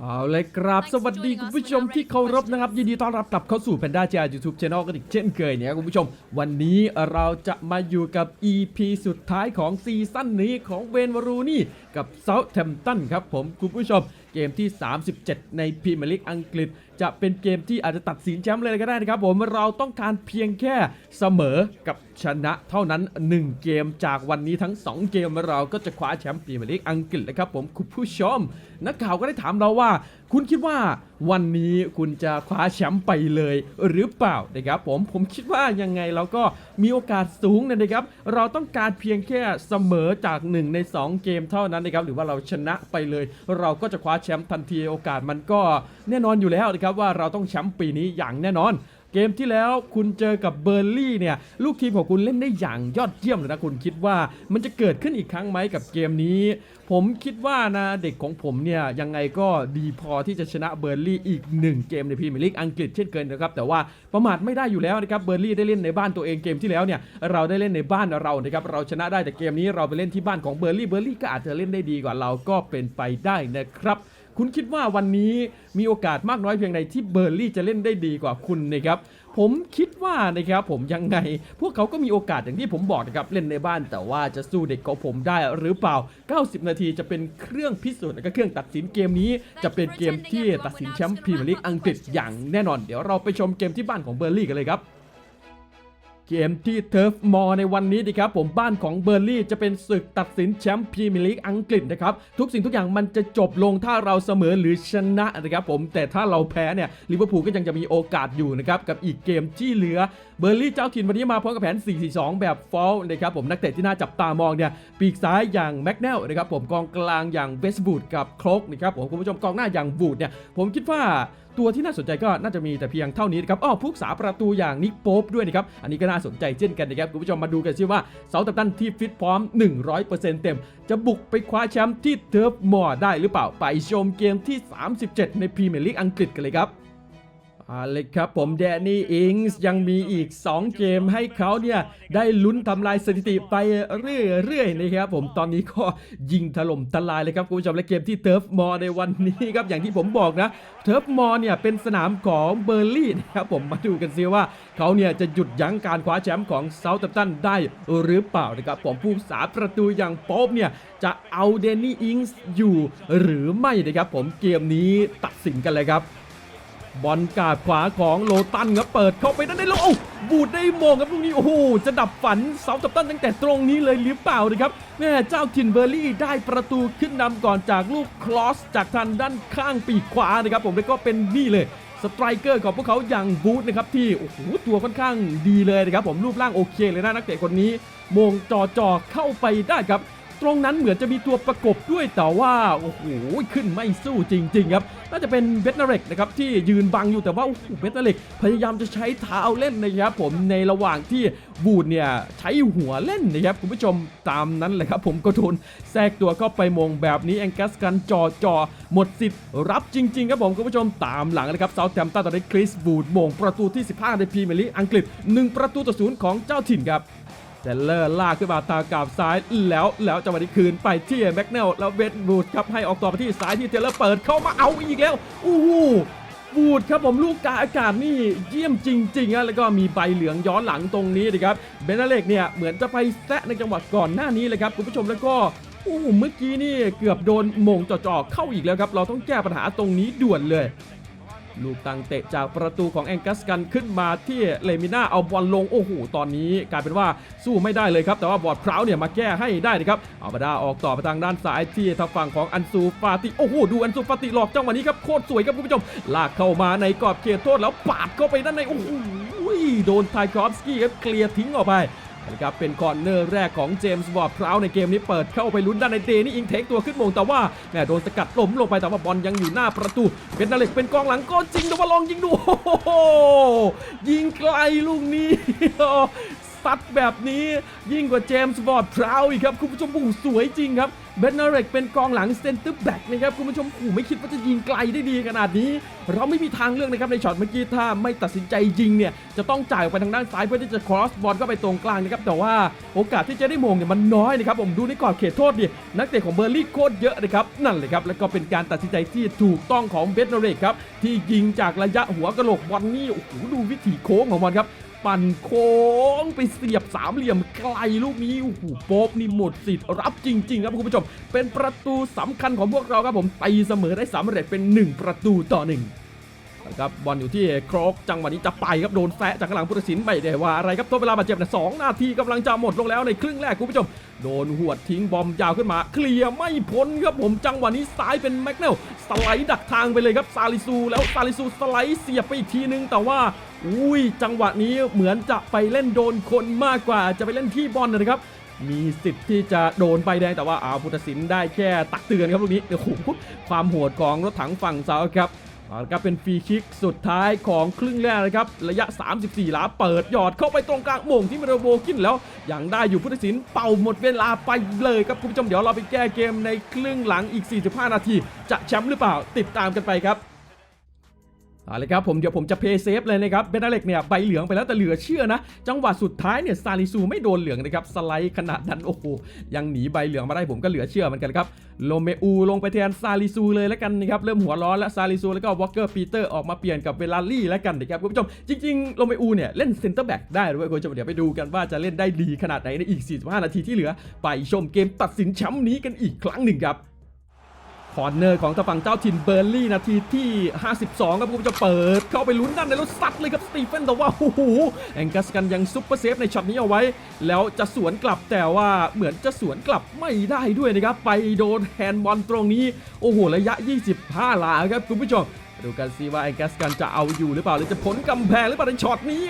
เอาเลยครับ สวัสดีคุณผู้ชมที่เคารพนะครับ ยินดีต้อนรับกลับเข้าสู่ Panda j ยูทูบช anel กันอีกเช่นเคยเนี่ยคุณผู้ชม วันนี้เราจะมาอยู่กับ EP สุดท้ายของซีซั่นนี้ของเวนวารูนี่ กับเซาท์แ m ม t ตันครับผมคุณผู้ชมเกมที่ 37 ในพรีเมียร์ลีกอังกฤษ จะเป็นเกมที่อาจจะตัดสินแชมป์เลยก็ได้นะครับผมเราต้องการเพียงแค่เสมอกับชนะเท่านั้น 1 เกมจากวันนี้ทั้ง 2 เกมเราก็จะคว้าแชมป์พรีเมียร์ลีกอังกฤษแล้วครับผมคุณผู้ชม นักข่าวก็ได้ถามเราว่า คุณคิดว่าวันนี้คุณจะคว้าแชมป์ไปเลยหรือเปล่านะครับผมผมคิดว่ายังไงเราก็มีโอกาสสูงนะครับ เราต้องการเพียงแค่เสมอจาก 1 ใน 2 เกมเท่านั้นนะครับหรือว่าเราชนะไปเลย เราก็จะคว้าแชมป์ทันทีโอกาสมันก็แน่นอนอยู่แล้วนะครับว่าเราต้องแชมป์ปีนี้อย่างแน่นอน เกมที่แล้วคุณเจอกับเบอร์ลี่เนี่ยลูกทีมของคุณเล่นได้อย่างยอดเยี่ยมเลยนะคุณคิดว่ามันจะเกิดขึ้นอีกครั้งไหมกับเกมนี้ ผมคิดว่านะเด็กของผมเนี่ยยังไงก็ดีพอที่จะชนะเบอร์ลี่อีกหนึ่งเกมในพรีเมียร์ลีกอังกฤษเช่นเคยนะครับแต่ว่าประมาทไม่ได้อยู่แล้วนะครับเบอร์ลี่ได้เล่นในบ้านตัวเองเกมที่แล้วเนี่ยเราได้เล่นในบ้านเรานะครับเราชนะได้แต่เกมนี้เราไปเล่นที่บ้านของเบอร์ลี่เบอร์ลี่ก็อาจจะเล่นได้ดีกว่าเราก็เป็นไปได้นะครับ คุณคิดว่าวันนี้มีโอกาสมากน้อยเพียงใดที่เบอร์ลี่จะเล่นได้ดีกว่าคุณนะครับผมคิดว่านะครับผมยังไง พวกเขาก็มีโอกาสอย่างที่ผมบอกนะครับเล่นในบ้านแต่ว่าจะสู้เด็กของผมได้หรือเปล่า 90 นาทีจะเป็นเครื่องพิสูจน์และก็เครื่องตัดสินเกมนี้ จะเป็นเกมที่ตัดสินแชมป์พรีเมียร์ลีกอังกฤษอย่างแน่นอน เดี๋ยวเราไปชมเกมที่บ้านของเบอร์ลี่กันเลยครับ เกมที่เทิร์ฟมอในวันนี้ดีครับ ผมบ้านของเบอร์ลี่จะเป็นศึกตัดสินแชมป์พรีเมียร์ลีกอังกฤษนะครับ ทุกสิ่งทุกอย่างมันจะจบลงถ้าเราเสมอหรือชนะนะครับผมแต่ถ้าเราแพ้เนี่ยลิเวอร์พูลก็ยังจะมีโอกาสอยู่นะครับ กับอีกเกมที่เหลือเบอร์ลี่เจ้าถิ่นวันนี้มาพร้อมกับแผน 4-4-2 แบบฟอลนะครับผมนักเตะที่น่าจับตามองเนี่ยปีกซ้ายอย่างแม็กเนลนะครับผมกองกลางอย่างเวสบูดกับโครกนะครับผมคุณผู้ชมกองหน้าอย่างบูดเนี่ยผมคิดว่า ตัวที่น่าสนใจก็น่าจะมีแต่เพียงเท่านี้นะครับอ้อผู้สาประตูอย่างนิกโป๊ปด้วยนะครับ อันนี้ก็น่าสนใจเช่นกันนะครับ คุณผู้ชมมาดูกันซิว่าเซาท์ตันที่ฟิตพร้อม 100%เต็ม จะบุกไปคว้าแชมป์ที่เทิร์ฟมอร์ได้หรือเปล่า ไปชมเกมที่ 37 ในพรีเมียร์ลีกอังกฤษกันเลยครับ อาเลยครับผมแดนนี่อิงส์ยังมีอีก 2 เกมให้เขาเนี่ยได้ลุ้นทำลายสถิติไปเรื่อยๆนะครับผมตอนนี้ก็ยิงถล่มทลายเลยครับคุณผู้ชมและเกมที่เทิร์ฟมอในวันนี้ครับอย่างที่ผมบอกนะเทิร์ฟมอเนี่ยเป็นสนามของเบอร์ลี่นะครับผมมาดูกันซิว่าเขาเนี่ยจะหยุดยั้งการคว้าแชมป์ของเซาท์แ m ม t ตันได้หรือเปล่านะครับผมผู้สาประตูอย่างโป๊บเนี่ยจะเอาเดนนี่อิงส์อยู่หรือไม่นะครับผมเกมนี้ตัดสินกันเลยครับ บอลกาดขวาของโลตันครับเปิดเข้าไปด้านในแล้วโอ้บูดได้โมงครับลูกนี้โอ้โหจะดับฝันเซาท์ตันตั้งแต่ตรงนี้เลยหรือเปล่านะครับแม่เจ้าถิ่นเบอร์ลี่ได้ประตูขึ้นนำก่อนจากลูกคลอสจากทางด้านข้างปีกขวานะครับผมแล้วก็เป็นนี่เลยสไตรเกอร์ของพวกเขาอย่างบูธนะครับที่โอ้โหตัวค่อนข้างดีเลยนะครับผมรูปร่างโอเคเลยนะนักเตะคนนี้มงจอจอเข้าไปได้ครับ ตรงนั้นเหมือนจะมีตัวประกบด้วยแต่ว่าโอ้โหขึ้นไม่สู้จริง ๆ ครับ น่าจะเป็นเบตนาเร็กนะครับที่ยืนบังอยู่แต่ว่าโอ้โหเบตนาเร็กพยายามจะใช้เท้าเล่นนะครับผมในระหว่างที่บูดเนี่ยใช้หัวเล่นนะครับคุณผู้ชมตามนั้นเลยครับผมก็โดนแทรกตัวเข้าไปมงแบบนี้แองกัสกันจอจอหมดสิทธิ์รับจริง ๆ ครับผมคุณผู้ชมตามหลังเลยครับเซาแ m มตันตอนนี้คริสบูดมงประตูที่ 15 ในพรีเมียร์ลีกอังกฤษ 1 ประตูต่อศูนย์ของเจ้าถิ่นครับ เซลเลอร์ลากขึ้นมาทางกาบซ้ายแล้วแล้วจังหวะนี้คืนไปที่แม็กเนลแล้วเวทบูดครับให้ออกต่อไปที่ซ้ายที่เทเลอร์เปิดเข้ามาเอาอีกแล้วอู้หูบูดครับผมลูกกาอากาศนี่เยี่ยมจริงๆอะแล้วก็มีใบเหลืองย้อนหลังตรงนี้นะครับเบนเนเล็กเนี่ยเหมือนจะไปแซะในจังหวะก่อนหน้านี้เลยครับคุณผู้ชมแล้วก็โอ้เมื่อกี้นี่เกือบโดนมงจ่อๆเข้าอีกแล้วครับเราต้องแก้ปัญหาตรงนี้ด่วนเลย ลูกตั้งเตะจากประตูของแองกัสกันขึ้นมาที่เลมิน่าเอาบอลลงโอ้โหตอนนี้กลายเป็นว่าสู้ไม่ได้เลยครับ แต่ว่าบอดพร้าวเนี่ยมาแก้ให้ได้นะครับเอามาด้ออกต่อไปทางด้านซ้ายที่ทางฝั่งของอันซูฟาติโอ้โหดูอันซูฟาติหลอกจังหวะนี้ครับโคตรสวยครับคุณผู้ชมลากเข้ามาในกรอบเขตโทษแล้วปาดเข้าไปด้านในโอ้โหโดนไทคอฟสกี้ครับเคลียร์ทิ้งออกไป นะครับเป็นคอร์เนอร์แรกของเจมส์วอร์ดพราวในเกมนี้เปิดเข้าไปลุ้นด้านในเดนี่อิงเทคตัวขึ้นโมงแต่ว่าแหม่โดนสกัดล้มลงไปแต่ว่าบอลยังอยู่หน้าประตูเป็นนาเล็กเป็นกองหลังก็จริงแต่ว่าลองยิงดูโอ้โหยิงไกลลูกนี้ซัดแบบนี้ยิ่งกว่าเจมส์บอร์ดพราวอีกครับคุณผู้ชมผู้สวยจริงครับ เบนเนเรกเป็นกองหลังเซนเตอร์แบ็กนะครับคุณผู้ชมโอ้โหไม่คิดว่าจะยิงไกลได้ดีขนาดนี้ เราไม่มีทางเลือกนะครับในช็อตเมื่อกี้ถ้าไม่ตัดสินใจยิงเนี่ยจะต้องจ่ายออกไปทางด้านซ้ายเพื่อที่จะ cross บอลเข้าไปตรงกลางนะครับแต่ว่าโอกาสที่จะได้มงเนี่ยมันน้อยนะครับผมดูในกรอบเขตโทษดินักเตะของเบอร์ลี่โคตรเยอะนะครับนั่นเลยครับแล้วก็เป็นการตัดสินใจที่ถูกต้องของเบนเนเรกครับที่ยิงจากระยะหัวกระโหลกบอลนี่โอ้โหดูวิถีโค้งของบอลครับ ปั่นโค้งไปเสียบสามเหลี่ยมไกลลูกนี้โอ้โหโป๊บนี่หมดสิทธิ์รับจริง ๆ ครับคุณผู้ชม เป็นประตูสำคัญของพวกเราครับผมตีเสมอได้สำเร็จเป็น 1 ประตูต่อหนึ่งนะครับบอลอยู่ที่โครกจังหวะนี้จะไปครับโดนแซะจากข้างหลังผู้ตัดสินไม่ได้ว่าอะไรครับทดเวลาบาดเจ็บเนี่ยสองนาทีกำลังจะหมดลงแล้วในครึ่งแรกคุณผู้ชม โดนหวดทิ้งบอมยาวขึ้นมา เคลียร์ไม่พ้นครับผมจังหวะนี้ซ้ายเป็นแม็กเนล สไลด์ดักทางไปเลยครับซาลิซูแล้วซาลิซูสไลด์เสียบไปอีกทีนึง แต่ว่าอุ้ยจังหวะนี้เหมือนจะไปเล่นโดนคนมากกว่า จะไปเล่นที่บอลนะครับ มีสิทธิ์ที่จะโดนใบแดงแต่ว่าอาพุทธศิลป์ได้แค่ตักเตือนครับลูกนี้โอ้โหความโหดของรถถังฝั่งเซาครับ เอาละครับเป็นฟรีคิกสุดท้ายของครึ่งแรกนะครับ ระยะ 34 หลาเปิดหยอดเข้าไปตรงกลางโมงที่มิโรโบกินแล้ว ยังได้อยู่พุทธศิลป์เป่าหมดเวลาไปเลยครับคุณผู้ชมเดี๋ยวเราไปแก้เกมในครึ่งหลังอีก 45 นาที จะแชมป์หรือเปล่าติดตามกันไปครับ เอาเลยครับผมเดี๋ยวผมจะเพย์เซฟเลยนะครับเบนเล็กเนี่ยใบเหลืองไปแล้วแต่เหลือเชื่อนะ จังหวะสุดท้ายเนี่ยซาลิซูไม่โดนเหลืองนะครับสไลด์ขนาดนั้นโอ้โหยังหนีใบเหลืองมาได้ผมก็เหลือเชื่อเหมือนกันครับโลเมอูลงไปแทนซาลิซูเลยแล้วกันนะครับเริ่มหัวร้อนแล้วซาลิซูแล้วก็วอลเกอร์ปีเตอร์ออกมาเปลี่ยนกับเวลาลี่แล้วกันนะครับคุณผู้ชมจริงๆโลเมอูเนี่ยเล่นเซนเตอร์แบ็กได้ด้วยคุณผู้ชมเดี๋ยวไปดูกันว่าจะเล่นได้ดีขนาดไหนในอีก 45 นาทีที่เหลือ ไปชมเกมตัดสินแชมป์นี้กันอีกครั้งหนึ่งครับ คอร์เนอร์ของทางฝั่งเจ้าถิ่นเบอร์ลี่นาทีที่ 52 ครับคุณผู้ชมจะเปิด เข้าไปลุ้นด้านในแล้วซัดเลยครับสตีเฟนแต่ว่าโอ้โหแองกัสกันยังซุปเปอร์เซฟในช็อตนี้เอาไว้ แล้วจะสวนกลับแต่ว่าเหมือนจะสวนกลับไม่ได้ด้วยนะครับ ไปโดนแฮนด์บอลตรงนี้ โอ้โห ระยะ 25 หลาครับคุณผู้ชมดูกันซิว่าแองกัสกันจะเอาอยู่หรือเปล่า หรือจะพ้นกำแพงหรือเปล่าในช็อตนี้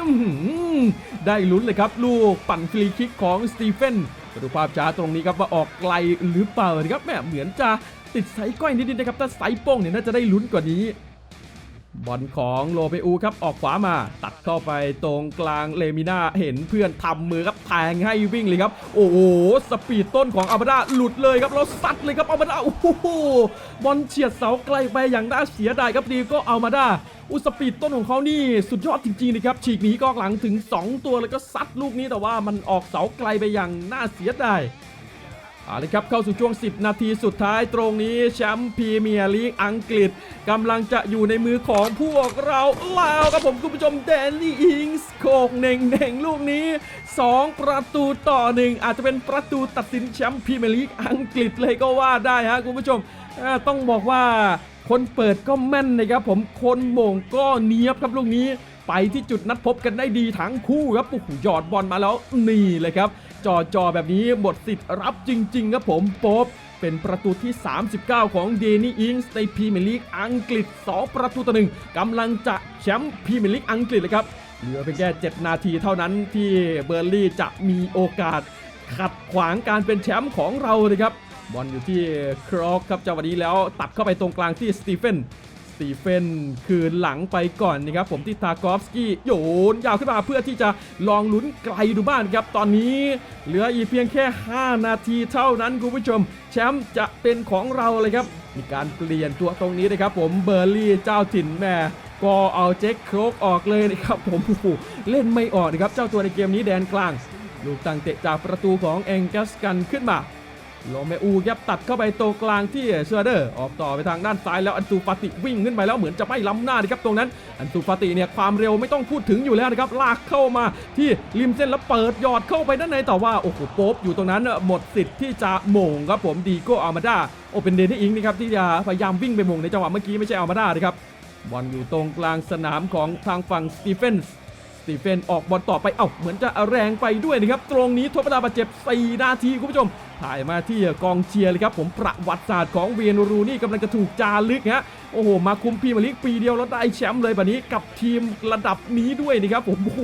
ได้ลุ้นเลยครับ ลูกปั่นฟรีคิกของสตีเฟนดูภาพช้าตรงนี้ครับว่าออกไกลหรือเปล่านะครับแม่เหมือนจะ ติดไซส์ก้อยนิดๆนะครับ ถ้าไซส์โป้งเนี่ยน่าจะได้ลุ้นกว่านี้ บอลของโลเปอูครับออกขวามา ตัดเข้าไปตรงกลางเลมิน่าเห็นเพื่อนทำมือครับแทงให้วิ่งเลยครับ โอ้โหสปีดต้นของอาบาดาหลุดเลยครับแล้วซัดเลยครับอาบาดาโอ้โหบอลเฉียดเสาไกลไปอย่างน่าเสียดายครับดีก็เอามาได้อุสปีดต้นของเขานี่สุดยอดจริงๆนะครับฉีกหนีกองหลังถึง 2 ตัวแล้วก็ซัดลูกนี้แต่ว่ามันออกเสาไกลไปอย่างน่าเสียดาย เอาละครับเข้าสู่ช่วง 10 นาทีสุดท้ายตรงนี้แชมป์พรีเมียร์ลีกอังกฤษกำลังจะอยู่ในมือของพวกเราแล้วครับผมคุณผู้ชมแดนนี่อิงส์โคกเน่งเน่งลูกนี้ 2 ประตูต่อหนึ่งอาจจะเป็นประตูตัดสินแชมป์พรีเมียร์ลีกอังกฤษเลยก็ว่าได้ฮะคุณผู้ชมต้องบอกว่าคนเปิดก็แม่นนะครับผมคนโมงก็เนียบครับลูกนี้ ไปที่จุดนัดพบกันได้ดีทั้งคู่ครับโอ้โหหยอดบอลมาแล้วนี่เลยครับจอจอแบบนี้หมดสิทธิ์รับจริง ๆ ครับผมป๊บเป็นประตูที่ 39 ของเดนี่อิงส์ในพรีเมียร์ลีกอังกฤษ 2 ประตูต่อหนึ่งกำลังจะแชมป์พรีเมียร์ลีกอังกฤษเลยครับ เหลือเพียงแค่ 7 นาทีเท่านั้นที่เบอร์ลี่จะมีโอกาส ขัดขวางการเป็นแชมป์ของเราเลยครับ บอลอยู่ที่ครอกครับจังหวะนี้แล้วตัดเข้าไปตรงกลางที่สตีเฟน ตีเฟนคืนหลังไปก่อนนะครับผมที่ทากอฟสกี้โยนยาวขึ้นมาเพื่อที่จะลองลุ้นไกลดูบ้างครับตอนนี้ เหลืออีกเพียงแค่ 5 นาทีเท่านั้นคุณผู้ชม แชมป์จะเป็นของเราเลยครับ มีการเปลี่ยนตัวตรงนี้นะครับผมเบอร์ลี่เจ้าถิ่นแม่ก็เอาเจ็คโครกออกเลยนะครับผมโอ้เล่นไม่ออกนะครับเจ้าตัวในเกมนี้แดนกลาง ลูกตั้งเตะจากประตูของแองกัสกันขึ้นมา โลเมอูยับตัดเข้าไปตรงกลางที่เชอร์เดอร์ ออกต่อไปทางด้านซ้ายแล้วอันตูฟาติวิ่งขึ้นไปแล้วเหมือนจะไม่ล้ำหน้านะครับตรงนั้น อันตูฟาติเนี่ยความเร็วไม่ต้องพูดถึงอยู่แล้วนะครับลากเข้ามาที่ริมเส้นแล้วเปิดยอดเข้าไปด้านในแต่ว่าโอ้โหโป๊บอยู่ตรงนั้นหมดสิทธิ์ที่จะโมงครับผมดีโก้อามาดาโอเป็นเดนนี่อิงนะครับที่จะพยายามวิ่งไปโมงในจังหวะเมื่อกี้ไม่ใช่อามาดานะครับบอลอยู่ตรงกลางสนามของทางฝั่งสตีเฟนส์ตีเฟนออกบอลต่อไป เอ้า เหมือนจะแรงไปด้วยนะครับ ตรงนี้ทดเวลาบาดเจ็บ 4 นาที คุณผู้ชมถ่ายมาที่กองเชียร์เลยครับผมประวัติศาสตร์ของเวียนรูนี่กำลังจะถูกจารึกฮะโอ้โหมาคุมพีมียร์ลีกปีเดียวแล้วได้แชมป์เลยแบบนี้กับทีมระดับนี้ด้วยนะครับผมโอ้โห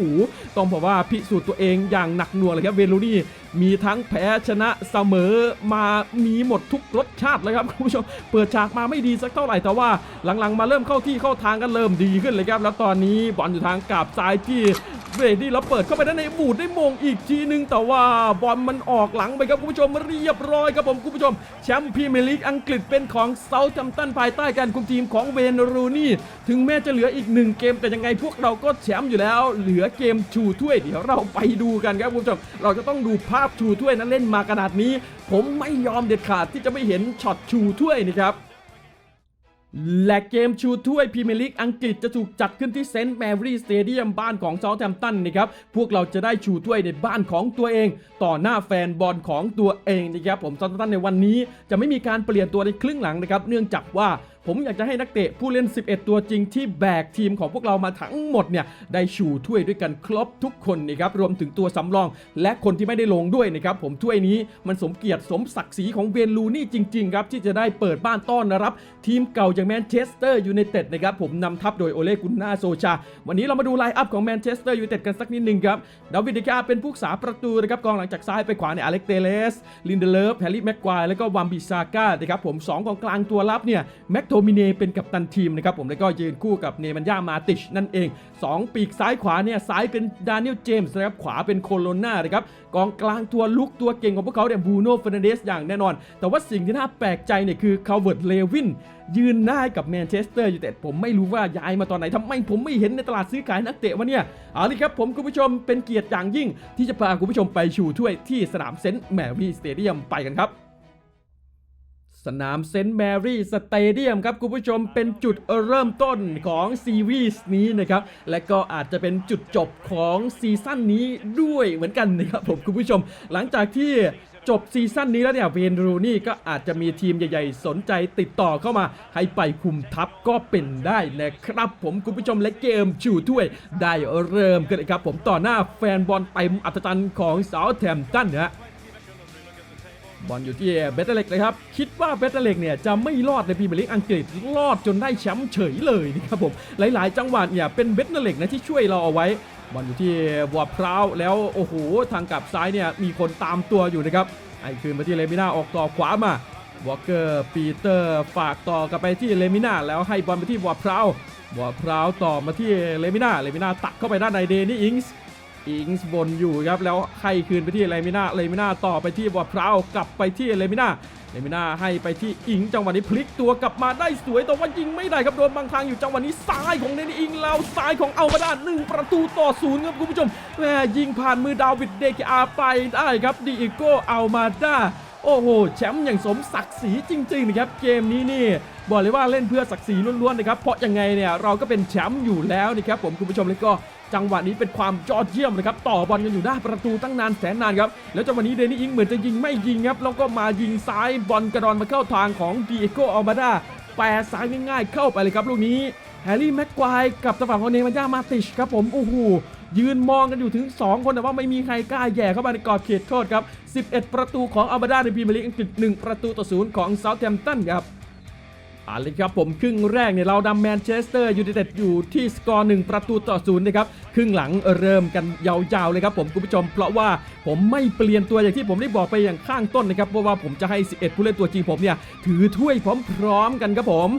ต้องบอกว่าพิสูจน์ตัวเองอย่างหนักหน่วงเลยครับเวียนรูนี่มีทั้งแพ้ชนะเสมอมามีหมดทุกรสชาติเลยครับคุณผู้ชมเปิดฉากมาไม่ดีสักเท่าไหร่แต่ว่าหลังๆ มาเริ่มเข้าที่เข้าทางกันเริ่มดีขึ้นเลยครับแล้วตอนนี้บอลอยู่ทางกาบซ้ายที่ เบรดี้แล้วเปิดเข้าไปด้านในบูดได้มงอีกทีหนึ่งแต่ว่าบอลมันออกหลังไปครับคุณผู้ชมเรียบร้อยครับผมคุณผู้ชม แชมป์พรีเมียร์ลีกอังกฤษเป็นของเซาท์แฮมป์ตันภายใต้การคุมทีมของเวนรูนี่ ถึงแม้จะเหลืออีกหนึ่งเกม แต่ยังไงพวกเราก็แชมป์อยู่แล้ว เหลือเกมชูถ้วยเดี๋ยวเราไปดูกันครับคุณผู้ชมเราจะต้องดูภาพชูถ้วยนั้นเล่นมาขนาดนี้ ผมไม่ยอมเด็ดขาดที่จะไม่เห็นช็อตชูถ้วยนะครับ และเกมชูถ้วยพรีเมียร์ลีกอังกฤษจะถูกจัดขึ้นที่เซนต์แมรี่สเตเดียมบ้านของเซาท์แฮมป์ตันนะครับ พวกเราจะได้ชูถ้วยในบ้านของตัวเอง ต่อหน้าแฟนบอลของตัวเองนะครับผมเซาท์แฮมป์ตันในวันนี้จะไม่มีการเปลี่ยนตัวในครึ่งหลังนะครับ เนื่องจากว่า ผมอยากจะให้นักเตะผู้เล่น 11 ตัวจริงที่แบกทีมของพวกเรามาทั้งหมดเนี่ยได้ชูถ้วยด้วยกันครบทุกคนนะครับรวมถึงตัวสำรอง และคนที่ไม่ได้ลงด้วยนะครับผมถ้วยนี้มันสมเกียรติสมศักดิ์ศรีของเวนลูนี่จริงๆครับที่จะได้เปิดบ้านต้อนรับ ทีมเก่าอย่างแมนเชสเตอร์ยูไนเต็ดนะครับผมนำทัพโดยโอเลกุนนาโซชา วันนี้เรามาดูไลน์อัพของแมนเชสเตอร์ยูไนเต็ดกันสักนิดหนึ่งครับดาวิดเดกาเป็นผู้รักษาประตูนะครับกองหลังจากซ้ายไปขวาเนี่ยอเล็กเตเลสลินเดเลฟแฮร์รี่แม็กควายแล้วก็วัมบิซาก้านะครับผมสองกองกลางตัวรับเนี่ยแม็กโทมิเนเป็นกัปตันทีมนะครับผมแล้วก็ยืนคู่กับเนมันยามาติชนั่นเอง 2 ปีกซ้ายขวาเนี่ยซ้ายเป็นดานิเอลเจมส์นะครับขวาเป็นโคโลนานะครับกองกลางตัวลุกตัวเก่งของพวกเขาเนี่ยบูโน่เฟรนเดสอย่างแน่นอน แต่ว่าสิ่งที่น่าแปลกใจเนี่ยคือคาเวิร์ดเลวินยืนหน้ากับแมนเชสเตอร์ยูไนเต็ดผมไม่รู้ว่าย้ายมาตอนไหนทำไมผมไม่เห็นในตลาดซื้อขายนักเตะวะเนี่ยเอาละครับผมคุณผู้ชมเป็นเกียรติอย่างยิ่ง ที่จะพาคุณผู้ชมไปชูถ้วยที่สนามเซนต์แมรี่สเตเดียมไปกันครับ สนามเซนต์แมรี่สเตเดียมครับคุณผู้ชมเป็นจุดเริ่มต้นของซีรีส์นี้นะครับ และก็อาจจะเป็นจุดจบของซีซั่นนี้ด้วยเหมือนกันนะครับผมคุณผู้ชม หลังจากที่จบซีซั่นนี้แล้วเนี่ยเวนรูนี่ก็อาจจะมีทีมใหญ่ๆ สนใจติดต่อเข้ามา ให้ไปคุมทัพก็เป็นได้นะครับ ผมคุณผู้ชมและเกมชูถ้วยได้เริ่มกันเลยครับผมต่อหน้าแฟนบอลเต็มอัศจรรย์ของเซาท์แฮมป์ตันนะฮะ บอลอยู่ที่เบตเตอร์เล็กนะครับ คิดว่าเบตเตอร์เล็กเนี่ยจะไม่รอดในพรีเมียร์ลีกอังกฤษรอดจนได้แชมป์เฉยเลยนะครับผม หลายๆ จังหวะเนี่ยเป็นเบตเตอร์เล็กนะที่ช่วยเราเอาไว้บอลอยู่ที่วอร์พราวแล้วโอ้โหทางกลับซ้ายเนี่ยมีคนตามตัวอยู่นะครับไอ้คืนมาที่เลมิน่าออกต่อขวามาวอลเกอร์ปีเตอร์ฝากต่อกลับไปที่เลมิน่าแล้วให้บอลไปที่วอร์พราววอร์พราวต่อมาที่เลมิน่าเลมิน่าตักเข้าไปด้านในเดนี่อิงส์ อิงส์บนอยู่ครับแล้วให้คืนไปที่เลมิน่าเลมิน่าต่อไปที่วอร์พราวกลับไปที่เลมิน่าเลมิน่าให้ไปที่อิงจังหวะนี้พลิกตัวกลับมาได้สวยแต่ว่ายิงไม่ได้ครับโดนบางทางอยู่จังหวะนี้ซ้ายของเดนอิงแล้วซ้ายของเอามาด้านหนึ่งประตูต่อศูนย์ครับคุณผู้ชมแหมยิงผ่านมือดาวิดเดกอาไปได้ครับดีอิโก้เอามาด้าโอ้โหแชมป์อย่างสมศักดิ์ศรีจริงๆนะครับเกมนี้นี่บอกเลยว่าเล่นเพื่อศักดิ์ศรีล้วนๆนะครับเพราะยังไงเนี่ยเราก็เป็นแชมป์อยู่แล้วนะครับผมคุณผู้ชมแล้วก็ จังหวะนี้เป็นความยอดเยี่ยมเลยครับต่อบอลกันอยู่หน้าประตูตั้งนานแสนนานครับแล้วจังหวะนี้เดนี่อิงเหมือนจะยิงไม่ยิงครับแล้วก็มายิงซ้ายบอลกระดอนมาเข้าทางของดีเอโกอัลมาดาแปรซ้ายง่ายๆเข้าไปเลยครับลูกนี้แฮร์รี่แม็กควายกับทางฝั่งของเนมันย่ามาติชครับผมโอ้โหยืนมองกันอยู่ถึง 2 คนแต่ว่าไม่มีใครกล้าแย่เข้ามาในกรอบเขตโทษครับ 11 ประตูของอัลบาดาในพรีเมียร์ลีกอังกฤษ1ประตูต่อศูนย์ของเซาท์แฮมป์ตันครับ เอาเลยครับผมครึ่งแรกเนี่ยเราดำแมนเชสเตอร์ยูไนเต็ดอยู่ที่สกอร์หนึ่งประตูต่อศูนย์นะครับครึ่งหลังเริ่มกันยาวๆเลยครับผมคุณผู้ชม เพราะว่าผมไม่เปลี่ยนตัวอย่างที่ผมได้บอกไปอย่างข้างต้นนะครับเพราะว่าผมจะให้ 11 ผู้เล่นตัวจริงผมเนี่ยถือถ้วยพร้อม ๆ กันครับผม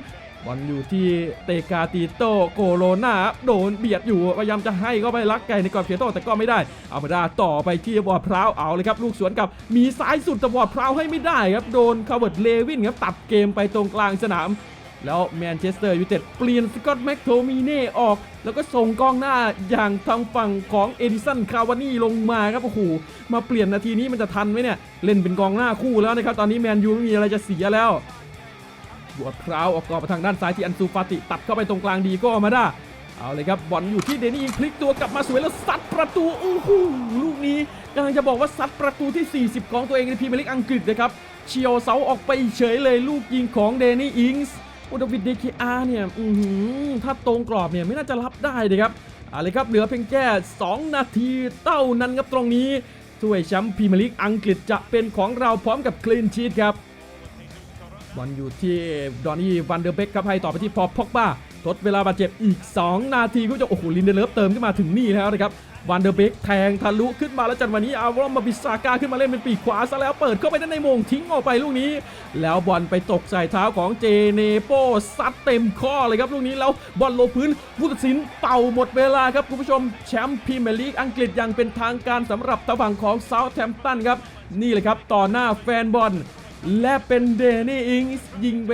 บอลอยู่ที่เตกาติโตโกโลนาโดนเบียดอยู่พยายามจะให้เข้าไปลักไก่ในกรอบเขตโทษแต่ก็ไม่ได้เอามาดาต่อไปที่บอดพราวเอาเลยครับลูกสวนกับมีซ้ายสุดแต่บอดพราวให้ไม่ได้ครับโดนคาร์เวิร์ดเลวินครับตัดเกมไปตรงกลางสนามแล้วแมนเชสเตอร์ยูไนเต็ดเปลี่ยนสกอตแม็กโทมิเน่ออก แล้วก็ส่งกองหน้าอย่างทางฝั่งของเอดิสันคาวานี่ลงมาครับโอ้โหมาเปลี่ยนนาทีนี้มันจะทันไหมเนี่ย เล่นเป็นกองหน้าคู่แล้วนะครับ ตอนนี้แมนยูไม่มีอะไรจะเสียแล้ว บวดพราวออกกรอบไปทางด้านซ้ายที่อันซูฟาติ ตัดเข้าไปตรงกลางดีก็มาได้เอาเลยครับบอลอยู่ที่เดนี่ยิงพลิกตัวกลับมาสวยแล้วซัดประตูโอ้โหลูกนี้กำลังจะบอกว่าซัดประตูที่ 40 ของตัวเองในพรีเมียร์ลีกอังกฤษนะครับเฉียวเสาออกไปเฉยเลยลูกยิงของเดนี่อิงส์โอดวิดเดคิอาเนี่ยอือถ้าตรงกรอบเนี่ยไม่น่าจะรับได้เลยครับเอาเลยครับเหลือเพียงแค่ 2 นาทีเท่านั้นครับตรงนี้ถ้วยแชมป์พรีเมียร์ลีกอังกฤษจะเป็นของเราพร้อมกับคลีนชีตครับ บอลอยู่ที่ดอนนี่วันเดอร์เบกครับให้ต่อไปที่พอพ็อกบ้าทดเวลาบาดเจ็บอีก 2 นาทีก็จะโอ้โหลินเดเลิฟเติมขึ้นมาถึงนี่แล้วนะครับวันเดอร์เบกแทงทะลุขึ้นมาแล้วจังหวะนี้อาวอมมาบิซาก้าขึ้นมาเล่นเป็นปีกขวาซะแล้วเปิดเข้าไปด้านในมงทิ้งออกไปลูกนี้ แล้วบอลไปตกใส่เท้าของเจเนโปซัดเต็มข้อเลยครับลูกนี้แล้วบอลลงพื้นผู้ตัดสินเป่าหมดเวลาครับคุณผู้ชมแชมป์พรีเมียร์ลีกอังกฤษอย่างเป็นทางการสำหรับทางฝั่งของเซาท์แฮมป์ตันครับนี่เลยครับต่อหน้าแฟนบอล และเป็นเดนี่อิงส์ยิงไป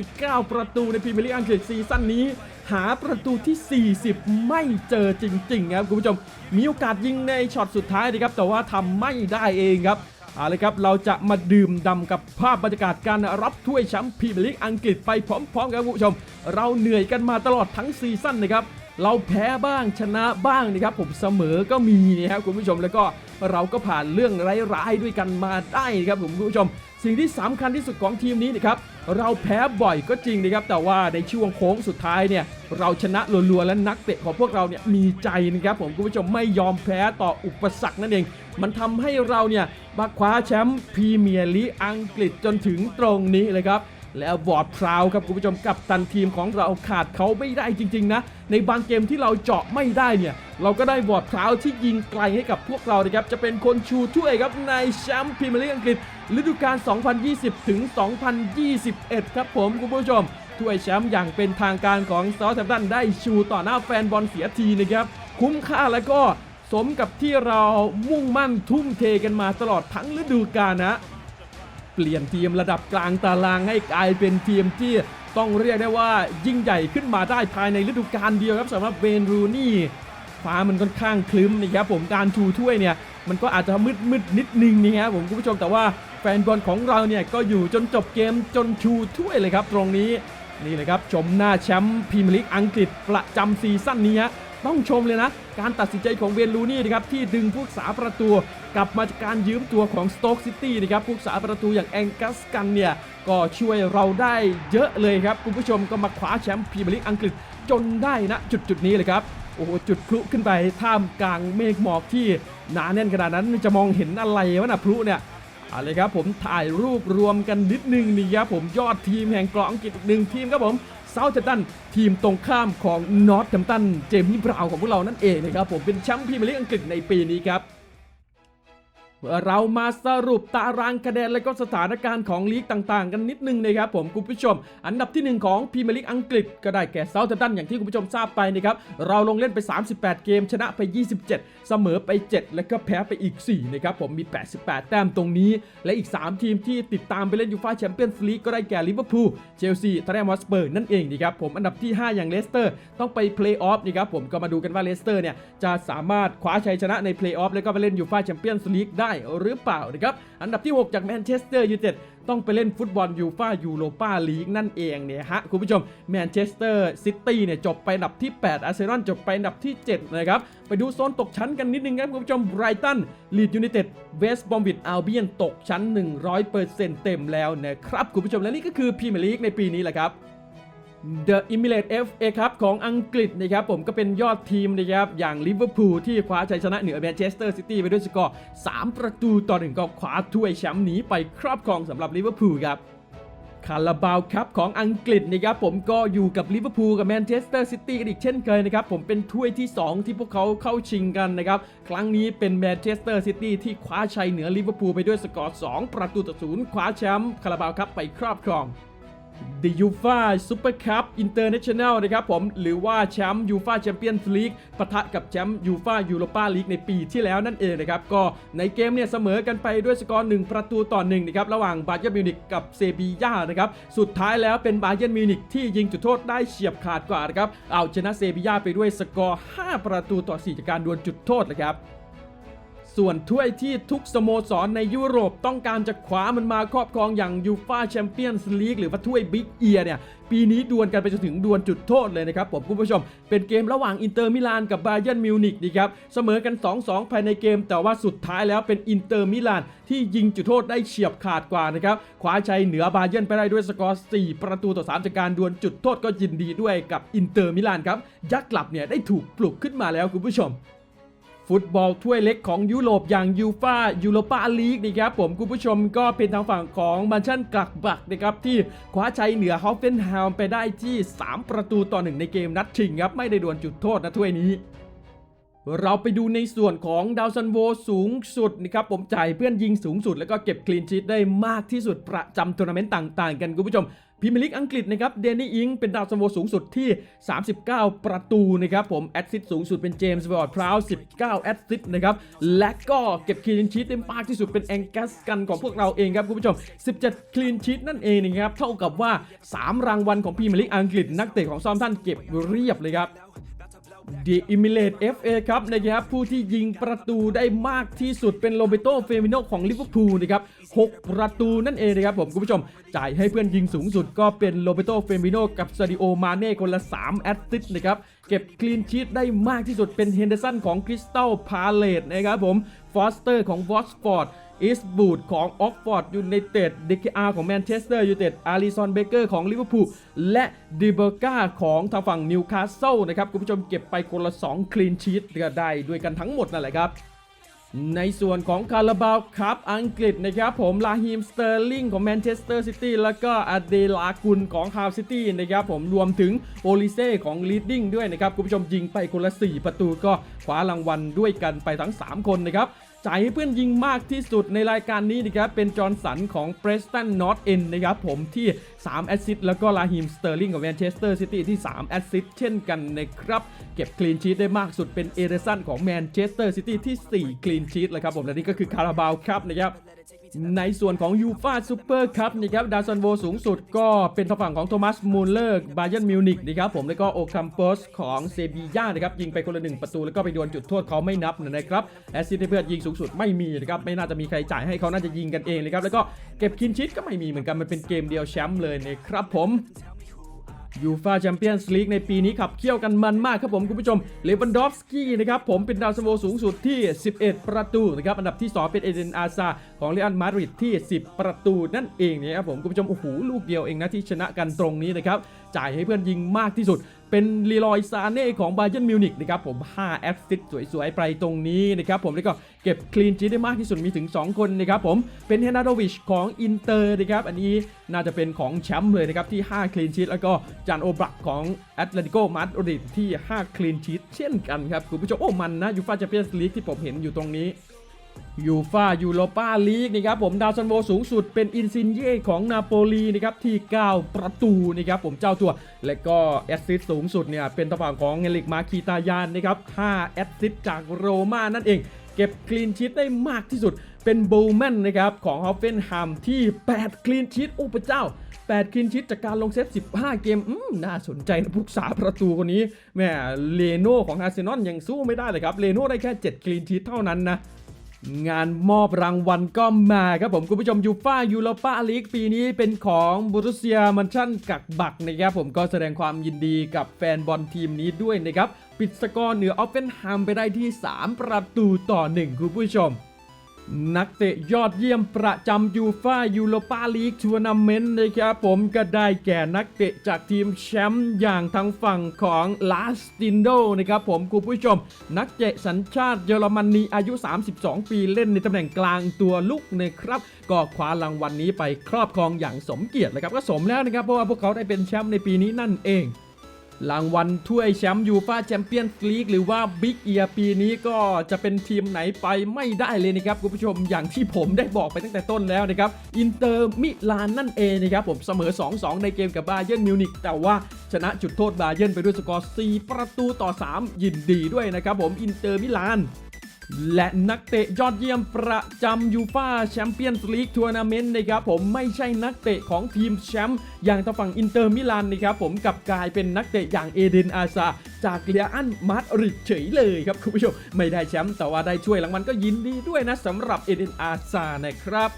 39 ประตูในพรีเมียร์ลีกอังกฤษซีซั่นนี้ หาประตูที่ 40 ไม่เจอจริง ๆ ครับ คุณผู้ชม มีโอกาสยิงในช็อตสุดท้ายนะครับ แต่ว่าทำไม่ได้เองครับเอาเลยครับ เราจะมาดื่มด่ำกับภาพบรรยากาศการรับถ้วยแชมป์พรีเมียร์ลีกอังกฤษไปพร้อมๆกันครับคุณผู้ชม เราเหนื่อยกันมาตลอดทั้งซีซั่นนะครับเราแพ้บ้างชนะบ้างนะครับผมเสมอก็มีนะครับคุณผู้ชมแล้วก็ เราก็ผ่านเรื่องร้ายๆด้วยกันมาได้นะครับผมคุณผู้ชม สิ่งที่สำคัญที่สุดของทีมนี้นะครับเราแพ้บ่อยก็จริงนะครับ แต่ว่าในช่วงโค้งสุดท้ายเนี่ยเราชนะรัวๆและนักเตะของพวกเราเนี่ยมีใจนะครับผมคุณผู้ชมไม่ยอมแพ้ต่ออุปสรรคนั่นเอง มันทำให้เราเนี่ยมาคว้าแชมป์พรีเมียร์ลีกอังกฤษจนถึงตรงนี้เลยครับ แล้ววอร์ดพราวครับคุณผู้ชมกับตันทีมของเราขาดเขาไม่ได้จริง ๆ นะ ในบางเกมที่เราเจาะไม่ได้เนี่ย เราก็ได้วอร์ดพราวที่ยิงไกลให้กับพวกเรานะครับ จะเป็นคนชูถ้วยครับในแชมป์พรีเมียร์ลีกอังกฤษฤดูกาล 2020 ถึง 2021 ครับผมคุณผู้ชมถ้วยแชมป์อย่างเป็นทางการของซาท์แฮมตันได้ชูต่อหน้าแฟนบอลเสียทีนะครับ คุ้มค่าแล้วก็สมกับที่เรามุ่งมั่นทุ่มเทกันมาตลอดทั้งฤดูกาลนะ ปลี่ยนทีมระดับกลางตารางให้กลายเป็นทีมที่ต้องเรียกได้ว่ายิ่งใหญ่ขึ้นมาได้ภายในฤดูกาลเดียวครับสำหรับเวนรูนี่ฟ้ามันค่อนข้างคลึ้มนะครับผมการชูถ้วยเนี่ยมันก็อาจจะมืดมืดนิดนึงนะครับผมคุณผู้ชมแต่ว่าแฟนบอลของเราเนี่ยก็อยู่จนจบเกมจนชูถ้วยเลยครับ ตรงนี้นี่เลยครับชมหน้าแชมป์พรีเมียร์ลีกอังกฤษประจำซีซั่นนี้ฮะ ต้องชมเลยนะ การตัดสินใจของเวนลูนี่นะครับที่ดึงผู้รักษาประตู กลับมาจากการยืมตัวของสโต๊กซิตี้นะครับผู้รักษาประตูอย่างแองกัสกันเนี่ยก็ช่วยเราได้เยอะเลยครับ คุณผู้ชมก็มาคว้าแชมป์พรีเมียร์ลีกอังกฤษจนได้นะจุดจุดนี้เลยครับโอ้โหจุดพลุขึ้นไปท่ามกลางเมฆหมอกที่หนาแน่นขนาดนั้นจะมองเห็นอะไรวะนะพลุเนี่ยอาเลยครับผมถ่ายรูปรวมกันนิดนึงนี่ครับผมยอดทีมแห่งกาะอังกฤษอีกหนึ่งทีมครับผม เซาท์แฮมป์ตันทีมตรงข้ามของนอตแฮมป์ตันเจมี่บราวน์ของพวกเรานั่นเองนะครับผมเป็นแชมป์พรีเมียร์ลีกอังกฤษในปีนี้ครับ เรามาสรุปตารางคะแนนและก็สถานการณ์ของลีกต่างๆ กันนิดนึงนะครับผมคุณผู้ชม อันดับที่ 1 ของพรีเมียร์ลีกอังกฤษก็ได้แก่เซาท์แฮมป์ตันอย่างที่คุณผู้ชมทราบไปนะครับเราลงเล่นไป 38 เกมชนะไป 27 เสมอไป 7 แล้วก็แพ้ไปอีก4นะครับผมมี 88 แต้มตรงนี้ และอีก 3 ทีมที่ติดตามไปเล่นยูฟ่าแชมเปี้ยนส์ลีกก็ได้แก่ลิเวอร์พูลเชลซีทอตแนมฮอสเปอร์นั่นเองนะครับผมอันดับที่ 5 อย่างเลสเตอร์ ต้องไปเพลย์ออฟนะครับผมก็มาดูกันว่าเลสเตอร์เนี่ยจะสามารถคว้าชัยชนะในเพลย์ออฟแล้วก็ไปเล่นยูฟ่าแชมเปี้ยนส์ลีกได้หรือเปล่านะครับ อันดับที่ 6 จากแมนเชสเตอร์ยูไนเต็ดต้องไปเล่นฟุตบอลยูฟ่ายูโรปาลีกนั่นเองเนี่ยฮะ คุณผู้ชมแมนเชสเตอร์ซิตี้เนี่ยจบไปอันดับที่ 8 อาร์เซนอลจบไปอันดับที่ 7 นะครับ ไปดูโซนตกชั้นกันนิดนึงครับ คุณผู้ชมไบรตันลีดยูไนเต็ดเวสต์บอมบิดอัลเบียนตกชั้น 100%เต็มแล้วนะครับคุณผู้ชมและนี่ก็คือพรีเมียร์ลีกในปีนี้แหละครับ The Emirates FA ครับของอังกฤษนะครับผมก็เป็นยอดทีมนะครับอย่างลิเวอร์พูลที่คว้าชัยชนะเหนือแมนเชสเตอร์ซิตี้ไปด้วยสกอร์ 3 ประตูต่อหนึ่งก็คว้าถ้วยแชมป์นี้ไปครอบครองสำหรับลิเวอร์พูลครับคาราบาวครับของอังกฤษนะครับผมก็อยู่กับลิเวอร์พูลกับแมนเชสเตอร์ซิตี้กันอีกเช่นเคยนะครับผมเป็นถ้วยที่ 2 ที่พวกเขาเข้าชิงกันนะครับ ครั้งนี้เป็นแมนเชสเตอร์ซิตี้ที่คว้าชัยเหนือลิเวอร์พูลไปด้วยสกอร์ 2 ประตูต่อศูนย์คว้าแชมป์คาราบาวครับไปครอบครอง The UFA Super Cup International นะครับผมหรือว่าแชมป์ UFA Champions League ปะทะกับแชมป์ UFA Europa League ในปีที่แล้วนั่นเองนะครับ ก็ในเกมเนี่ยเสมอกันไปด้วยสกอร์ 1 ประตูต่อ1นะครับระหว่างบาเย r n มิวนิกกับเซบีย่านะครับ สุดท้ายแล้วเป็นบาเย r n มิวนิกที่ยิงจุดโทษได้เฉียบขาดกว่านะครับเอาชนะเซบีย่าไปด้วยสกอร์ 5 ประตูต่อ4จากการดวลจุดโทษนะครับ ส่วนถ้วยที่ทุกสโมสรในยุโรปต้องการจะคว้ามันมาครอบครองอย่างยูฟาแชมเปี้ยนส์ลีกหรือว่าถ้วยบิ๊กเอียเนี่ย ปีนี้ดวลกันไปจนถึงดวลจุดโทษเลยนะครับผมคุณผู้ชม เป็นเกมระหว่างอินเตอร์มิลานกับบาเยิร์นมิวนิกนะครับ เสมอกัน 2-2 ภายในเกม แต่ว่าสุดท้ายแล้วเป็นอินเตอร์มิลานที่ยิงจุดโทษได้เฉียบขาดกว่านะครับคว้าชัยเหนือบาเยิร์นไปได้ด้วยสกอร์ 4 ประตูต่อ 3 จากการดวลจุดโทษก็ยินดีด้วยกับอินเตอร์มิลานครับยักษ์กลับเนี่ยได้ถูกปลุกขึ้นมาแล้วคุณผู้ชม ฟุตบอลถ้วยเล็กของยุโรปอย่างยูฟายูโรปาลีกนะครับผมคุณผู้ชมก็เป็นทางฝั่งของมันชันกลักบักนะครับที่คว้าชัยเหนือฮอฟเฟนไฮม์ไปได้ที่ 3 ประตูต่อหนึ่งในเกมนัดชิงครับไม่ได้ดวลจุดโทษนะถ้วยนี้เราไปดูในส่วนของดาวซันโวสูงสุดนะครับผมจ่ายเพื่อนยิงสูงสุด แล้วก็เก็บคลีนชีตได้มากที่สุดประจำทัวร์นาเมนต์ต่าง ๆ กันคุณผู้ชม พรีเมียร์ลีกอังกฤษนะครับเดนนี่อิงเป็นดาวซันโวสูงสุดที่ 39 ประตูนะครับผมแอดซิสสูงสุดเป็นเจมส์วอร์ดพราว19 แอดซิสนะครับและก็เก็บคลีนชีตได้มากที่สุดเป็นแองกัสกันของพวกเราเองครับคุณผู้ชม 17 คลีนชีตนั่นเองนะครับเท่ากับว่า 3 รางวัลของพรีเมียร์ลีกอังกฤษนักเตะของซอมท่านเก็บเรียบเลยครับดีอิมิเลต FA ครับนะครับผู้ที่ยิงประตูได้มากที่สุดเป็นโรเบโตเฟมิโนของลิเวอร์พูลนะครับ 6 ประตูนั่นเองนะครับผมคุณผู้ชม จ่ายให้เพื่อนยิงสูงสุดก็เป็นโรเบโตเฟมิโนกับซาดิโอมาเน่คนละ 3 แอสซิสต์นะครับ เก็บคลีนชีตได้มากที่สุดเป็นเฮนเดอร์สันของคริสตัลพาเลตนะครับผมฟอสเตอร์ของวอตฟอร์ดอีสบูดของออกฟอร์ดยูไนเต็ดเดีอาร์ของแมนเชสเตอร์ยูไนเต็ดอาริซอนเบเกอร์ของลิเวอร์พูลและดิเบอร์กาของทางฝั่งนิวคาสเซิลนะครับ คุณผู้ชมเก็บไปคนละ 2 คลีนชีตก็ได้ด้วยกันทั้งหมดนั่นแหละครับ ในส่วนของคาราบาวครับอังกฤษนะครับผมลาฮิมสเตอร์ลิงของแมนเชสเตอร์ซิตี้แล้วก็อเดลากุลของคาวซิตี้นะครับผมรวมถึงโอลิเซ่ของลีดดิ้งด้วยนะครับ คุณผู้ชมยิงไปคนละ 4 ประตูก็คว้ารางวัลด้วยกันไปทั้ง 3 คนนะครับ จ่ายให้เพื่อนยิงมากที่สุดในรายการนี้นะครับเป็นจอร์นสันของเ r รสตันนอตเอ็นนะครับผมที่ 3 แอสซิสต์แล้วก็ลาฮิมสเตอร์ลิงของแมนเชสเตอร์ซิตี้ที่ 3 แอสซิสต์เช่นกันนะครับเก็บคลีนชีตได้มากสุดเป็นเอเดสันของแมนเชสเตอร์ซิตี้ที่ 4 คลีนชีตเลยครับผมและนี่ก็คือคาราบาวครับนะครับ ในส่วนของยูฟาซูเปอร์คัพนะครับดาวซันโวสูงสุดก็เป็นทางฝั่งของโทมัสมูลเลอร์บาเยนมิวนิกนะครับผมแล้วก็โอคัมโปสของเซบีย่านะครับยิงไปคนละหนึ่งประตูแล้วก็ไปโดนจุดโทษเขาไม่นับนะครับแอสซิสต์เพื่อนยิงสูงสุดไม่มีนะครับไม่น่าจะมีใครจ่ายให้เขาน่าจะยิงกันเองเลยครับแล้วก็เก็บคินชิตก็ไม่มีเหมือนกันมันเป็นเกมเดียวแชมป์เลยนะครับผม ยูฟาแชมเปี้ยนส์ลีกในปีนี้ขับเคี่ยวกันมันมากครับผมคุณผู้ชมเลวันดอฟสกี้นะครับผมเป็นดาวซันโวสูงสุดที่ 11 ประตูนะครับอันดับที่ 2 เป็นเอเดนอาซาของเรอัลมาดริดที่ 10 ประตูนั่นเองนะครับผมคุณผู้ชมโอ้โหลูกเดียวเองนะที่ชนะกันตรงนี้นะครับจ่ายให้เพื่อนยิงมากที่สุด เป็นลีลอยซานเน่ของบาเยนมิวนิกนะครับผม5แอสซิสต์สวยๆ ไปตรงนี้นะครับผมแล้วก็เก็บคลีนชีตได้มากที่สุดมีถึง 2 คนนะครับผมเป็นเฮนาโดวิชของอินเตอร์นะครับอันนี้น่าจะเป็นของแชมป์เลยนะครับที่ 5 คลีนชีตแล้วก็จานโอบรักของแอตเลติโกมาดริดที่ 5 คลีนชีตเช่นกันครับคุณผู้ชมโอ้มันนะยูฟาแชมเปี้ยนส์ลีกที่ผมเห็นอยู่ตรงนี้ ยูฟายูโรปาลีกนะครับผมดาวซันโวสูงสุดเป็นอินซินเย่ของนาโปลีนะครับที่ 9 ประตูนะครับผมเจ้าตัว และก็แอสซิสต์สูงสุดเนี่ยเป็นตะฝั่งของเงลิกมาคีตายานนะครับ5แอสซิสต์จากโรม่านั่นเอง เก็บคลีนชีตได้มากที่สุด เป็นโบลแมนนะครับของฮอฟเฟนแฮมที่ 8 คลีนชีตโอ้พระเจ้า8คลีนชีตจากการลงเซต 15 เกม อืม น่าสนใจนะผู้สาประตูคนนี้ แม่เลโน่ของอาร์เซนอลยังสู้ไม่ได้เลยครับ เลโน่ได้แค่ 7 คลีนชีตเท่านั้นนะ งานมอบรางวัลก็มาครับผมคุณผู้ชมยูฟ่ายูโรปาลีกปีนี้เป็นของบรุเซียมันชั่นกักบักนะครับผมก็แสดงความยินดีกับแฟนบอลทีมนี้ด้วยนะครับ ปิดสกอร์เหนือออฟเฟนแฮมไปได้ที่ 3 ประตูต่อ 1 คุณผู้ชม นักเตะยอดเยี่ยมประจำยูฟ่ายูโรปาลีกทัวร์นาเมนต์นะครับผมก็ได้แก่นักเตะจากทีมแชมป์อย่างทางฝั่งของลาสตินโดนะครับผมคุณผู้ชม นักเตะสัญชาติเยอรมนีอายุ 32 ปีเล่นในตำแหน่งกลางตัวลุกนะครับก็คว้ารางวัลนนี้ไปครอบครองอย่างสมเกียรติเลยครับก็สมแล้วนะครับเพราะว่าพวกเขาได้เป็นแชมป์ในปีนี้นั่นเอง รางวัลถ้วยแชมป์ยูฟาแชมเปี้ยนส์ลีกหรือว่าบิ๊กเอียปีนี้ก็จะเป็นทีมไหนไปไม่ได้เลยนะครับคุณผู้ชมอย่างที่ผมได้บอกไปตั้งแต่ต้นแล้วนะครับอินเตอร์มิลานนั่นเองนะครับผมเสมอ 2-2 ในเกมกับบาเยิร์นมิวนิกแต่ว่าชนะจุดโทษบาเยิร์นไปด้วยสกอร์ 4 ประตูต่อ 3 ยินดีด้วยนะครับผมอินเตอร์มิลาน และนักเตะยอดเยี่ยมประจำยูฟาแชมเปี้ยนส์ลีกทัวร์นาเมนต์นะครับผมไม่ใช่นักเตะของทีมแชมป์อย่างทางฝั่งอินเตอร์มิลานนะครับผมกลับกลายเป็นนักเตะอย่างเอเดนอาซาจากเลียอันมาดริดเฉยเลยครับคุณผู้ชมไม่ได้แชมป์แต่ว่าได้ช่วยรางวัลก็ยินดีด้วยนะสำหรับเอเดนอาซานะครับ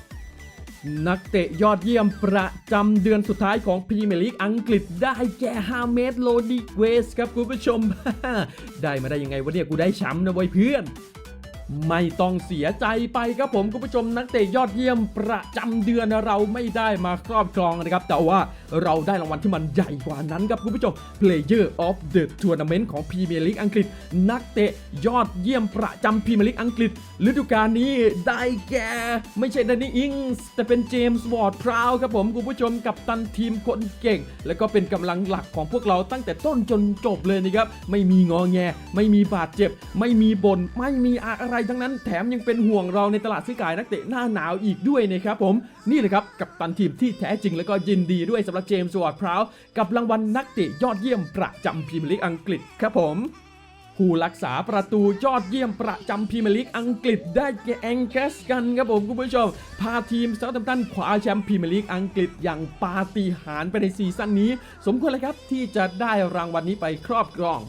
นักเตะยอดเยี่ยมประจำเดือนสุดท้ายของพรีเมียร์ลีกอังกฤษได้แก่ฮาเมดโลดิเวสครับคุณผู้ชม ได้มาได้ยังไงวะเนี่ยกูได้แชมป์นะเว้ยเพื่อน ไม่ต้องเสียใจไปครับผมคุณผู้ชมนักเตะยอดเยี่ยมประจำเดือนเราไม่ได้มาครอบครองนะครับ แต่ว่าเราได้รางวัลที่มันใหญ่กว่านั้นครับคุณผู้ชม Player of the Tournament ของพรีเมียร์ลีกอังกฤษ นักเตะยอดเยี่ยมประจำพรีเมียร์ลีกอังกฤษฤดูกาลนี้ได้แก่ ไม่ใช่แดนนี่อิงส์แต่เป็นเจมส์วอร์ดพราวครับผมคุณผู้ชมกับตันทีมคนเก่ง แล้วก็เป็นกำลังหลักของพวกเราตั้งแต่ต้นจนจบเลยนะครับไม่มีงอแง ไม่มีบาดเจ็บ ไม่มีบน่นไม่มีอะไรทั้งนั้นแถมยังเป็นห่วงเราในตลาดซื้อขายนักเตะหน้าหนาวอีกด้วยนะครับผมนี่เลยครับกับตันทีมที่แท้จริงแล้วก็ยินดีด้วยสำหรับเจมส์วอร์ดพราวกับรางวัลนักเตะยอดเยี่ยมประจำพรีเมียร์ลีกอังกฤษครับผมผู้รักษาประตูยอดเยี่ยมประจำพรีเมียร์ลีกอังกฤษได้แก่แองเกสกันครับผมคุณผู้ชม พาทีมเซาท์แฮมป์ตันคว้าแชมป์พรีเมียร์ลีกอังกฤษอย่างปาฏิหาริย์ไปในซีซั่นนี้ สมควรเลยครับที่จะได้รางวัลนี้ไปครอบครอง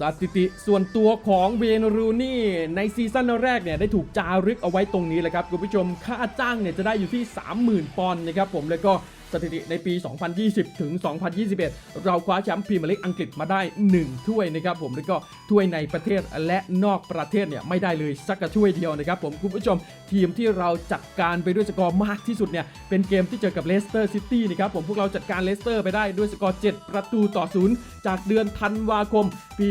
สถิติส่วนตัวของเวนรูนี่ในซีซั่นแรกเนี่ยได้ถูกจารึกเอาไว้ตรงนี้แหละครับคุณผู้ชมค่าจ้างเนี่ยจะได้อยู่ที่ 30,000 ปอนด์นะครับผมแล้วก็ สถิติในปี 2020 ถึง 2021 เราคว้าแชมป์พรีเมียร์ลีกอังกฤษมาได้ 1 ถ้วยนะครับผมแล้วก็ถ้วยในประเทศและนอกประเทศเนี่ยไม่ได้เลยสักถ้วยเดียวนะครับผมคุณผู้ชมทีมที่เราจัดการไปด้วยสกอร์มากที่สุดเนี่ยเป็นเกมที่เจอกับเลสเตอร์ซิตี้นะครับผมพวกเราจัดการเลสเตอร์ไปได้ด้วยสกอร์ 7 ประตูต่อศูนย์จากเดือนธันวาคมปี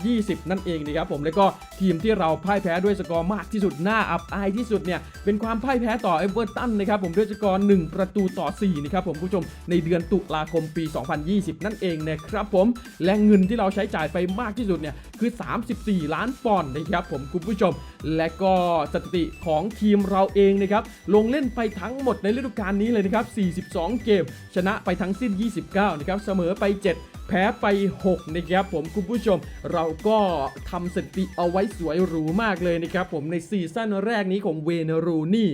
2020 นั่นเองนะครับผมแล้วก็ทีมที่เราพ่ายแพ้ด้วยสกอร์มากที่สุดหน่าอับอายที่สุดเนี่ยเป็นความพ่ายแพ้ต่อเอเวอร์ตันนะครับผมด้วยสกอร์ 1 ประตูต่อ4นะครับผมคุณผู้ชมในเดือนตุลาคมปี 2020 นั่นเองนะครับผมและเงินที่เราใช้จ่ายไปมากที่สุดเนี่ยคือ 34 ล้านปอนด์นะครับผมคุณผู้ชม และก็สถิติของทีมเราเองนะครับลงเล่นไปทั้งหมดในฤดูกาลนี้เลยนะครับ 42 เกม ชนะไปทั้งสิ้น 29 นะครับเสมอไป 7แพ้ไป 6 นะครับผมคุณผู้ชม เราก็ทำสถิติเอาไว้สวยหรูมากเลยนะครับผมในซีซั่นแรกนี้ของเวนรูนี่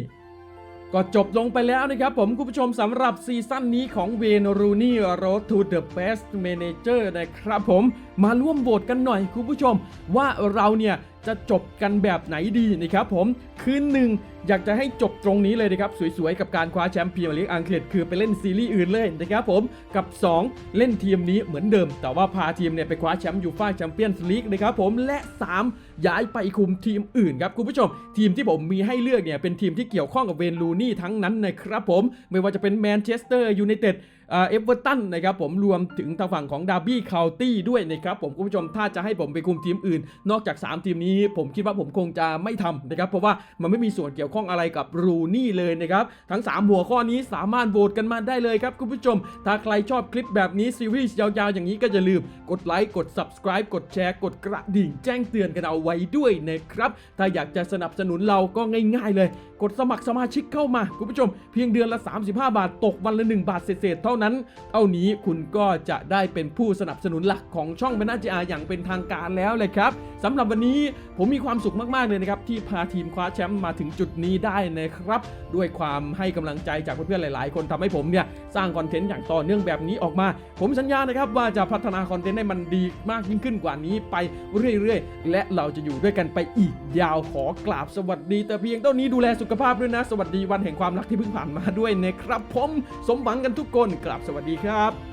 ก็จบลงไปแล้วนะครับผมคุณผู้ชมสำหรับซีซั่นนี้ของเวนรูนี่ Road to the Best Manager นะครับผม มาร่วมโหวตกันหน่อยคุณผู้ชม ว่าเราเนี่ยจะจบกันแบบไหนดีนะครับผมคือหนึ่งอยากจะให้จบตรงนี้เลยนะครับ สวยๆ กับการคว้าแชมป์พรีเมียร์ลีกอังกฤษคือไปเล่นซีรีส์อื่นเลยนะครับผมกับ 2 เล่นทีมนี้เหมือนเดิม แต่ว่าพาทีมเนี่ยไปคว้าแชมป์ยูฟ่าแชมเปี้ยนส์ลีกนะครับผมและ 3 ย้ายไปคุมทีมอื่นครับคุณผู้ชม ทีมที่ผมมีให้เลือกเนี่ยเป็นทีมที่เกี่ยวข้องกับเวนลูนี่ทั้งนั้นนะครับผมไม่ว่าจะเป็นแมนเชสเตอร์ยูไนเต็ด เอเวอร์ตันนะครับผมรวมถึงทางฝั่งของดาร์บี้คาวตี้ด้วยนะครับผมคุณผู้ชมถ้าจะให้ผมไปคุมทีมอื่น นอกจาก 3 ทีมนี้ ผมคิดว่าผมคงจะไม่ทำนะครับเพราะว่ามันไม่มีส่วนเกี่ยวข้องอะไรกับรูนี่เลยนะครับทั้ง 3 หัวข้อนี้สามารถโหวตกันมาได้เลยครับคุณผู้ชม ถ้าใครชอบคลิปแบบนี้ซีรีส์ยาวๆ อย่างนี้ก็อย่าลืมกดไลค์กด subscribe กดแชร์กดกระดิ่งแจ้งเตือนกันเอาไว้ด้วยนะครับถ้าอยากจะสนับสนุนเราก็ง่าย ๆเลย กดสมัครสมาชิกเข้ามา คุณผู้ชมเพียงเดือนละ 35 บาท ตกวันละ 1 บาทเศษๆเท่านั้น เท่านี้คุณก็จะได้เป็นผู้สนับสนุนหลักของช่องเบนาจีอาอย่างเป็นทางการแล้วเลยครับสำหรับวันนี้ผมมีความสุขมากๆเลยนะครับ ที่พาทีมคว้าแชมป์มาถึงจุดนี้ได้นะครับ ด้วยความให้กำลังใจจากเพื่อนๆหลาย ๆ คนทำให้ผมเนี่ยสร้างคอนเทนต์อย่างต่อเนื่องแบบนี้ออกมา ผมสัญญานะครับว่าจะพัฒนาคอนเทนต์ให้มันดีมากยิ่งขึ้นกว่านี้ไปเรื่อยๆ และเราจะอยู่ด้วยกันไปอีกยาวขอกราบสวัสดี แต่เพียงเท่านี้ดูแลสุขภาพด้วยนะ สวัสดีวันแห่งความรักที่เพิ่งผ่านมาด้วยนะครับผมสมหวังกันทุกคนกลับสวัสดีครับ